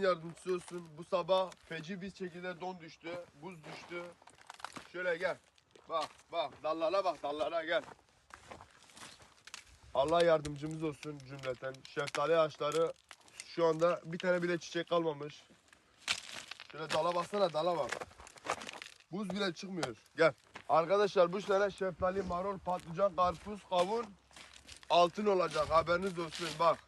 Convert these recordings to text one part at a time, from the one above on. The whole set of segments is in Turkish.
yardımcısı olsun. Bu sabah feci bir şekilde don düştü. Buz düştü. Şöyle gel. Bak bak dallara bak dallara gel. Allah yardımcımız olsun cümleten. Şeftali ağaçları şu anda bir tane bile çiçek kalmamış. Şöyle dala baksana dala bak. Buz bile çıkmıyor. Gel. Arkadaşlar bu sene şeftali, marul, patlıcan, karpuz, kavun altın olacak. Haberiniz olsun bak.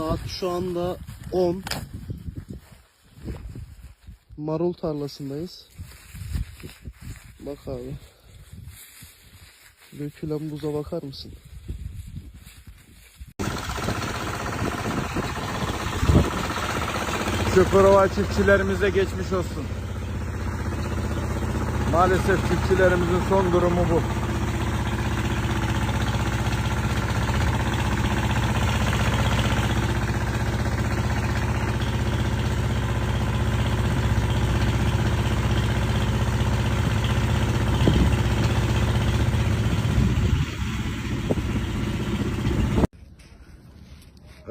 Saat şu anda 10. Marul tarlasındayız. Bak abi. Dökülen buza bakar mısın? Çukurova çiftçilerimize geçmiş olsun. Maalesef çiftçilerimizin son durumu bu.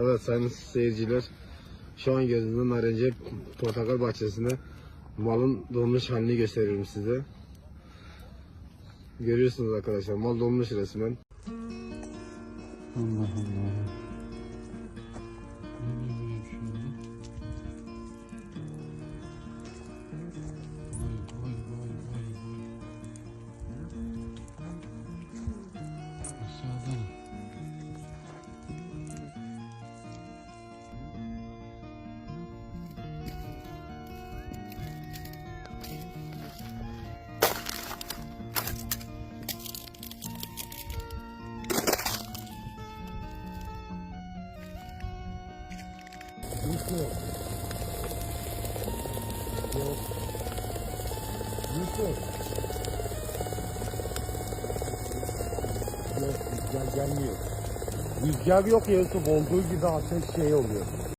Evet sayın seyirciler şu an gözümün Narenciye Portakal Bahçesi'nde malın donmuş halini gösteriyorum size. Görüyorsunuz arkadaşlar mal donmuş resmen. Allah Allah. Rüzgar gelmiyor. Rüzgar yok Yusuf olduğu gibi ateş şey oluyor.